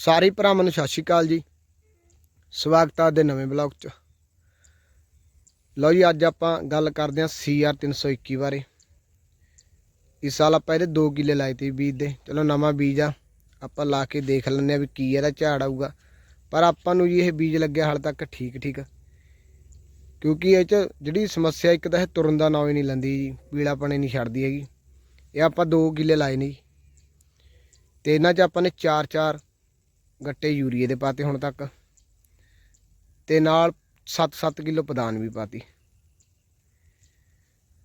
ਸਾਰੇ ਭਰਾਵਾਂ ਨੂੰ ਸਤਿ ਸ਼੍ਰੀ ਅਕਾਲ ਜੀ। ਸਵਾਗਤ ਹੈ ਦੇ ਨਵੇਂ ਬਲੌਗ 'ਚ। ਲਓ ਜੀ, ਅੱਜ ਆਪਾਂ ਗੱਲ ਕਰਦੇ ਹਾਂ CR 321 ਬਾਰੇ। ਇਸ ਸਾਲ ਆਪਾਂ ਇਹਦੇ 2 ਕਿੱਲੇ ਲਾਏ ਤੇ ਬੀਜ ਦੇ। ਚਲੋ ਨਵਾਂ ਬੀਜ ਆ, ਆਪਾਂ ਲਾ ਕੇ ਦੇਖ ਲੈਂਦੇ ਆ ਵੀ ਕੀ ਇਹਦਾ ਝਾੜ ਆਊਗਾ। ਪਰ ਆਪਾਂ ਨੂੰ ਜੀ ਇਹ ਬੀਜ ਲੱਗਿਆ ਹਾਲ ਤੱਕ ਠੀਕ ਠੀਕ ਕਿਉਂਕਿ ਇਹ 'ਚ ਜਿਹੜੀ ਸਮੱਸਿਆ ਇੱਕ ਤਾਂ ਇਹ ਤੁਰਨ ਦਾ ਨਾਂ ਹੀ ਨਹੀਂ ਲੈਂਦੀ ਜੀ ਪੀਲਾਪਣੇ ਨਹੀਂ ਛੱਡਦੀ ਹੈਗੀ। ਇਹ ਆਪਾਂ 2 ਕਿੱਲੇ ਲਾਏ ਨੇ ਜੀ। ਤੇ ਇਹਨਾਂ 'ਚ ਆਪਾਂ ਨੇ 4-4 ਗੱਟੇ ਯੂਰੀਏ ਦੇ ਪਾਤੇ ਹੁਣ ਤੱਕ। ਤੇ ਨਾਲ 7-7 ਕਿਲੋ ਪਦਾਨ ਵੀ ਪਾਤੀ।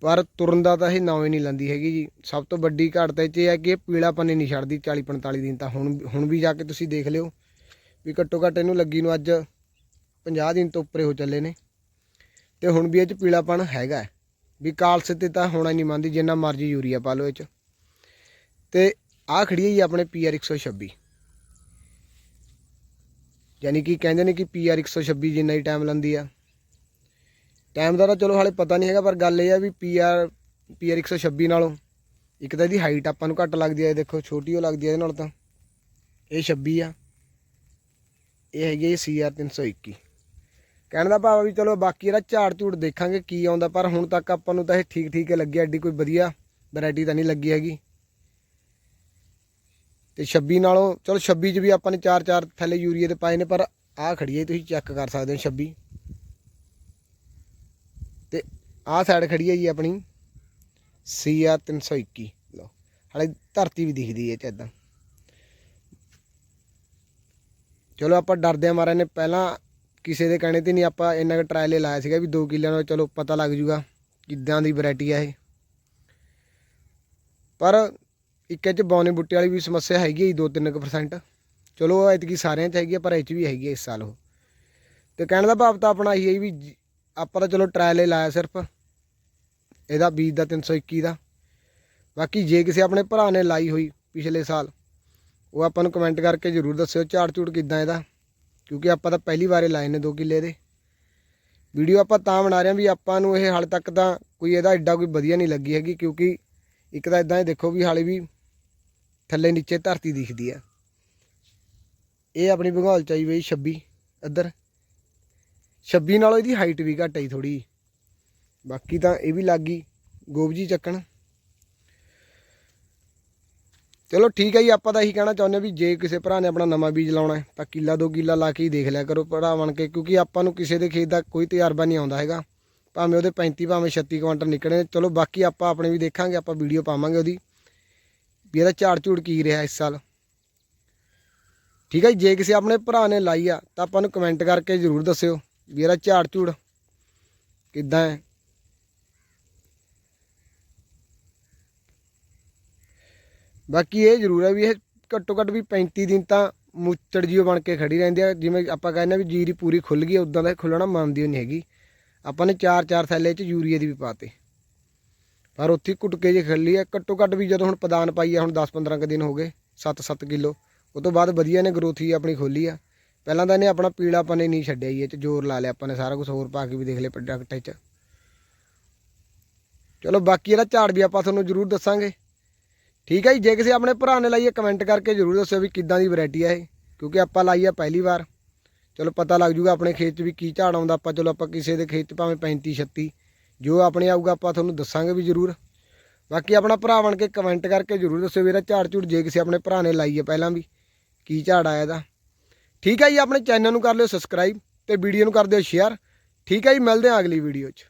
ਪਰ ਤੁਰਨ ਦਾ ਤਾਂ ਇਹ ਨਾਂ ਨਹੀਂ ਲੈਂਦੀ ਹੈਗੀ ਜੀ। ਸਭ ਤੋਂ ਵੱਡੀ ਘਾਟ ਤਾਂ ਇਹ 'ਚ ਇਹ ਹੈ ਕਿ ਇਹ ਪੀਲਾਪਨ ਹੀ ਨਹੀਂ ਛੱਡਦੀ 40-45 ਦਿਨ ਤਾਂ ਹੁਣ ਹੁਣ ਵੀ ਜਾ ਕੇ ਤੁਸੀਂ ਦੇਖ ਲਿਓ ਵੀ ਘੱਟੋ ਘੱਟ ਇਹਨੂੰ ਲੱਗੀ ਨੂੰ ਅੱਜ 50 ਦਿਨ ਤੋਂ ਉੱਪਰੇ ਹੋ ਚੱਲੇ ਨੇ। ਤੇ ਹੁਣ ਵੀ ਇਹ 'ਚ ਪੀਲਾਪਨ ਹੈਗਾ ਵੀ ਕਾਲਸ ਤੇ ਤਾਂ ਹੋਣਾ ਨਹੀਂ ਮੰਨਦੀ, ਜਿੰਨਾ ਮਰਜ਼ੀ ਯੂਰੀਆ ਪਾ ਲਓ ਇਹ 'ਚ। ਤੇ ਆ ਖੜੀ ਹੈ ਜੀ ਆਪਣੇ ਪੀਆਰ 126 ਯਾਨੀ ਕਿ ਕਹਿੰਦੇ ਨੇ ਕਿ ਪੀਆਰ 126 ਜਿੰਨਾ ਹੀ ਟਾਈਮ ਲੰਦੀ ਆ। ਟਾਈਮ ਦਾ ਤਾਂ ਚਲੋ ਹਾਲੇ ਪਤਾ ਨਹੀਂ ਹੈਗਾ, ਪਰ ਗੱਲ ਇਹ ਆ ਵੀ ਪੀਆਰ ਪੀਆਰ 126 ਨਾਲੋਂ ਇੱਕ ਤਾਂ ਇਹਦੀ ਹਾਈਟ ਆਪਾਂ ਨੂੰ ਘੱਟ ਲੱਗਦੀ ਆ, ਇਹ ਦੇਖੋ ਛੋਟੀ ਉਹ ਲੱਗਦੀ ਆ ਇਹਦੇ ਨਾਲ ਤਾਂ। ਇਹ 26 ਆ। ਇਹ ਹੈਗੀ ਹੈ ਸੀਆਰ 321 ਕਹਿਣ ਦਾ ਭਾਵ ਵੀ ਚਲੋ ਬਾਕੀ ਇਹਦਾ ਝਾੜ ਝੂੜ ਦੇਖਾਂਗੇ ਕੀ ਆਉਂਦਾ, ਪਰ ਹੁਣ ਤੱਕ ਆਪਾਂ ਨੂੰ ਤਾਂ ਇਹ ਠੀਕ ਠੀਕ ਹੀ ਲੱਗਿਆ ਐਡੀ ਕੋਈ ਵਧੀਆ ਵੈਰਾਈਟੀ ਤਾਂ ਨਹੀਂ ਲੱਗੀ ਹੈਗੀ। ਤੇ 26 ਨਾਲੋਂ, ਚਲੋ 26 ਚ ਵੀ ਆਪਾਂ ਨੇ 4-4 ਥੈਲੇ ਯੂਰੀਏ ਦੇ ਪਾਏ ਨੇ, ਪਰ ਆਹ ਖੜੀ ਹੈ ਤੁਸੀਂ ਚੈੱਕ ਕਰ ਸਕਦੇ ਹੋ 26 ਤੇ ਆਹ ਸਾਈਡ ਖੜੀ ਹੈ ਜੀ ਆਪਣੀ CR 321 ਲਓ, ਹਾਲੇ ਧਰਤੀ ਵੀ ਦਿਖਦੀ ਹੈ ਚ ਇਦਾਂ। ਚਲੋ ਆਪਾਂ ਡਰਦੇ ਮਾਰੇ ਨੇ, ਪਹਿਲਾਂ ਕਿਸੇ ਦੇ ਕਹਿਣੇ ਤੇ ਨਹੀਂ ਆਪਾਂ ਇੰਨਾ ਕੁ ਟਰਾਇਲ ਲਾਇਆ ਸੀਗਾ ਵੀ 2 ਕਿੱਲਿਆਂ ਨਾਲ ਚਲੋ ਪਤਾ ਲੱਗ ਜੂਗਾ ਕਿੱਦਾਂ ਦੀ ਵੈਰਾਈਟੀ ਆ ਇਹ। ਪਰ ਇੱਕ ਇਹ ਚ ਬੌਨੇ ਬੁੱਟੇ ਵਾਲੀ ਵੀ ਸਮੱਸਿਆ ਹੈਗੀ ਹੈ 2-3% ਚਲੋ ਉਹ ਐਤਕੀ ਸਾਰਿਆਂ ਚ ਹੈਗੀ ਆ, ਪਰ ਇਹ ਚ ਵੀ ਹੈਗੀ ਹੈ ਇਸ ਸਾਲ ਉਹ। ਤੇ ਕਹਿਣ ਦਾ ਭਾਵ ਤਾਂ ਆਪਣਾ ਇਹੀ ਹੈ ਵੀ ਆਪਾਂ ਤਾਂ ਚਲੋ ਟਰਾਇਲ ਹੀ ਲਾਇਆ ਸਿਰਫ। ਇਹਦਾ ਬੀਜ ਦਾ 321 ਦਾ। ਬਾਕੀ ਜੇ ਕਿਸੇ ਆਪਣੇ ਭਰਾ ਨੇ ਲਾਈ ਹੋਈ ਪਿਛਲੇ ਸਾਲ, ਉਹ ਆਪਾਂ ਨੂੰ ਕਮੈਂਟ ਕਰਕੇ ਜਰੂਰ ਦੱਸਿਓ ਝਾੜ ਝੂੜ ਕਿੱਦਾਂ ਇਹਦਾ। ਕਿਉਂਕਿ ਆਪਾਂ ਤਾਂ ਪਹਿਲੀ ਵਾਰੇ ਲਾਏ ਨੇ 2 ਕਿੱਲੇ ਦੇ। ਵੀਡੀਓ ਆਪਾਂ ਤਾਂ ਬਣਾ ਰਹੇ ਹਾਂ ਵੀ ਆਪਾਂ ਨੂੰ ਇਹ ਹਾਲੇ ਤੱਕ ਤਾਂ ਕੋਈ ਇਹਦਾ ਐਡਾ ਕੋਈ ਵਧੀਆ ਨਹੀਂ ਲੱਗੀ ਹੈਗੀ, ਕਿਉਂਕਿ ਇੱਕ ਤਾਂ ਇਦਾਂ ਹੀ ਦੇਖੋ ਵੀ ਹਾਲੇ ਵੀ ਥੱਲੇ ਨੀਚੇ ਧਰਤੀ ਦਿਖਦੀ ਆ। ਇਹ ਆਪਣੀ ਭੂਗੋਲ ਚ ਆਈ ਬਈ 26 ਇੱਧਰ। 26 ਨਾਲੋਂ ਇਹਦੀ ਹਾਈਟ ਵੀ ਘੱਟ ਆਈ ਥੋੜੀ ਬਾਕੀ ਤਾਂ ਇਹ ਵੀ ਲੱਗ ਗਈ ਗੋਬਜੀ ਚੱਕਣ। ਚਲੋ ਠੀਕ ਹੈ ਜੀ, ਆਪਾਂ ਤਾਂ ਇਹੀ ਕਹਿਣਾ ਚਾਹੁੰਦੇ ਹਾਂ ਵੀ ਜੇ ਕਿਸੇ ਭਰਾ ਨੇ ਆਪਣਾ ਨਵਾਂ ਬੀਜ ਲਾਉਣਾ ਤਾਂ ਕਿੱਲਾ ਦੋ ਕਿੱਲਾ ਲਾ ਕੇ ਹੀ ਦੇਖ ਲਿਆ ਕਰੋ ਭਰਾ ਬਣ ਕੇ, ਕਿਉਂਕਿ ਆਪਾਂ ਨੂੰ ਕਿਸੇ ਦੇ ਖੇਤ ਦਾ ਕੋਈ ਤਜਰਬਾ ਨਹੀਂ ਆਉਂਦਾ ਹੈਗਾ। ਭਾਵੇਂ ਉਹਦੇ 35 ਭਾਵੇਂ 36 ਕੁਆਂਟਲ ਨਿਕਲੇ ਚਲੋ ਬਾਕੀ ਆਪਾਂ ਆਪਣੇ ਵੀ ਦੇਖਾਂਗੇ, ਆਪਾਂ ਵੀਡੀਓ ਪਾਵਾਂਗੇ ਉਹਦੀ। ਵੀ ਇਹਦਾ ਝਾੜ ਝੂੜ ਕੀ ਰਿਹਾ ਇਸ ਸਾਲ? ਠੀਕ ਹੈ ਜੇ ਕਿਸੇ ਆਪਣੇ ਭਰਾ ਨੇ ਲਾਈ ਆ, ਤਾਂ ਆਪਾਂ ਨੂੰ ਕਮੈਂਟ ਕਰਕੇ ਜ਼ਰੂਰ ਦੱਸਿਓ ਵੀ ਇਹਦਾ ਝਾੜ ਝੂੜ ਕਿੱਦਾਂ ਹੈ। ਬਾਕੀ ਇਹ ਜ਼ਰੂਰ ਹੈ ਵੀ ਇਹ ਘੱਟੋ ਘੱਟ ਵੀ 35 ਦਿਨ ਤਾਂ ਮੁੱਚੜ ਜਿਓ ਬਣ ਕੇ ਖੜੀ ਰਹਿੰਦੀ ਆ। ਜਿਵੇਂ ਆਪਾਂ ਕਹਿੰਦੇ ਆ ਵੀ ਜੀਰੀ ਪੂਰੀ ਖੁੱਲ ਗਈ ਉਦਾਂ ਦਾ ਇਹ ਖੁੱਲਣਾ ਮੰਨਦੀ ਓ ਨਹੀਂ ਹੈਗੀ। ਆਪਾਂ ਨੇ 4-4 ਥੈਲੇ ਚ ਯੂਰੀਆ ਦੀ ਵੀ ਪਾਤੇ ਪਰ ਉੱਥੇ ਹੀ ਕੇ ਜੇ ਖੱਲੀ ਆ ਘੱਟੋ ਘੱਟ ਵੀ ਜਦੋਂ ਹੁਣ ਪਦਾਨ ਪਾਈ ਆ, ਹੁਣ 10-15 ਕ ਦਿਨ ਹੋ ਗਏ 7-7 ਕਿਲੋ। ਉਹ ਤੋਂ ਬਾਅਦ ਵਧੀਆ ਨੇ ਗਰੋਥ ਹੀ ਆਪਣੀ ਖੋਲੀ ਆ। ਪਹਿਲਾਂ ਤਾਂ ਇਹਨੇ ਆਪਣਾ ਪੀਲਾਪਨ ਹੀ ਨਹੀਂ ਛੱਡਿਆ ਜੀ, ਇਹ ਚ ਜ਼ੋਰ ਲਾ ਲਿਆ ਆਪਾਂ ਨੇ, ਸਾਰਾ ਕੁਝ ਹੋਰ ਪਾ ਕੇ ਵੀ ਦੇਖ ਲਿਆ ਪ੍ਰੋਡਕਟ ਚ। ਚਲੋ ਬਾਕੀ ਇਹਦਾ ਝਾੜ ਵੀ ਆਪਾਂ ਤੁਹਾਨੂੰ ਜ਼ਰੂਰ ਦੱਸਾਂਗੇ। ਠੀਕ ਹੈ ਜੀ, ਜੇ ਕਿਸੇ ਆਪਣੇ ਭਰਾ ਨੇ ਲਾਈ ਹੈ ਕਮੈਂਟ ਕਰਕੇ ਜ਼ਰੂਰ ਦੱਸਿਓ ਵੀ ਕਿੱਦਾਂ ਦੀ ਵੈਰਾਈਟੀ ਹੈ ਇਹ, ਕਿਉਂਕਿ ਆਪਾਂ ਲਾਈ ਆ ਪਹਿਲੀ ਵਾਰ। ਚਲੋ ਪਤਾ ਲੱਗ ਜੂਗਾ ਆਪਣੇ ਖੇਤ 'ਚ ਵੀ ਕੀ ਝਾੜ ਆਉਂਦਾ, ਆਪਾਂ, ਚਲੋ ਆਪਾਂ ਕਿਸੇ ਦੇ ਖੇਤ 'ਚ ਭਾਵੇਂ 35 36 ਜੋ ਆਪਣੇ ਆਊਗਾ ਆਪਾਂ ਤੁਹਾਨੂੰ ਦੱਸਾਂਗੇ ਵੀ ਜ਼ਰੂਰ। ਬਾਕੀ ਆਪਣਾ ਭਰਾ ਬਣ ਕੇ ਕਮੈਂਟ ਕਰਕੇ ਜ਼ਰੂਰ ਦੱਸਿਓ ਵੀ ਝਾੜ ਝੂੜ ਜੇ ਕਿਸੇ ਆਪਣੇ ਭਰਾ ਨੇ ਲਾਈ ਹੈ ਪਹਿਲਾਂ ਵੀ, ਕੀ ਝਾੜ ਆਇਆ ਇਹਦਾ। ਠੀਕ ਹੈ ਜੀ, ਆਪਣੇ ਚੈਨਲ ਨੂੰ ਕਰ ਲਿਓ ਸਬਸਕ੍ਰਾਈਬ ਤੇ ਵੀਡੀਓ ਨੂੰ ਕਰ ਦਿਓ ਸ਼ੇਅਰ ਠੀਕ ਹੈ ਜੀ, ਮਿਲਦੇ ਹਾਂ ਅਗਲੀ ਵੀਡੀਓ 'ਚ।